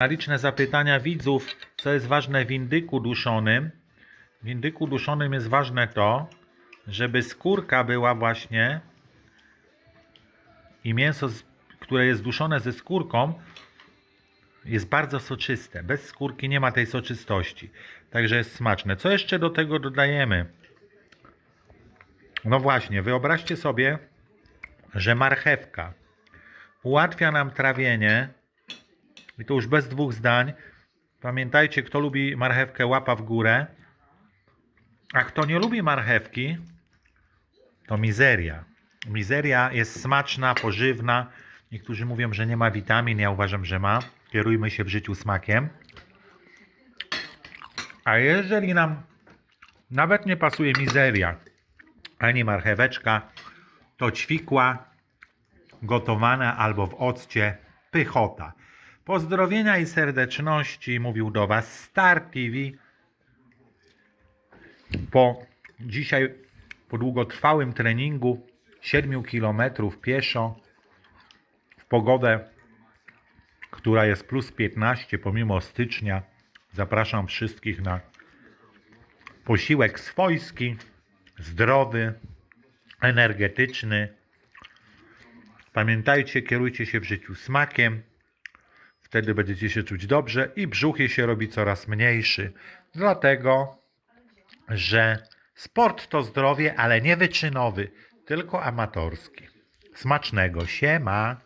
Na liczne zapytania widzów, co jest ważne w indyku duszonym. W indyku duszonym jest ważne to, żeby skórka była właśnie i mięso, które jest duszone ze skórką, jest bardzo soczyste. Bez skórki nie ma tej soczystości. Także jest smaczne. Co jeszcze do tego dodajemy? No właśnie, wyobraźcie sobie, że marchewka ułatwia nam trawienie. I to już bez dwóch zdań. Pamiętajcie, kto lubi marchewkę, łapa w górę. A kto nie lubi marchewki, to mizeria. Mizeria jest smaczna, pożywna. Niektórzy mówią, że nie ma witamin. Ja uważam, że ma. Kierujmy się w życiu smakiem. A jeżeli nam nawet nie pasuje mizeria, ani marcheweczka, to ćwikła gotowana albo w occie pychota. Pozdrowienia i serdeczności mówił do Was Star TV. Po dzisiaj, po długotrwałym treningu 7 km pieszo w pogodę, która jest plus 15 pomimo stycznia, zapraszam wszystkich na posiłek swojski, zdrowy, energetyczny. Pamiętajcie, kierujcie się w życiu smakiem. Wtedy będziecie się czuć dobrze i brzuch się robi coraz mniejszy. Dlatego, że sport to zdrowie, ale nie wyczynowy, tylko amatorski. Smacznego. Siema.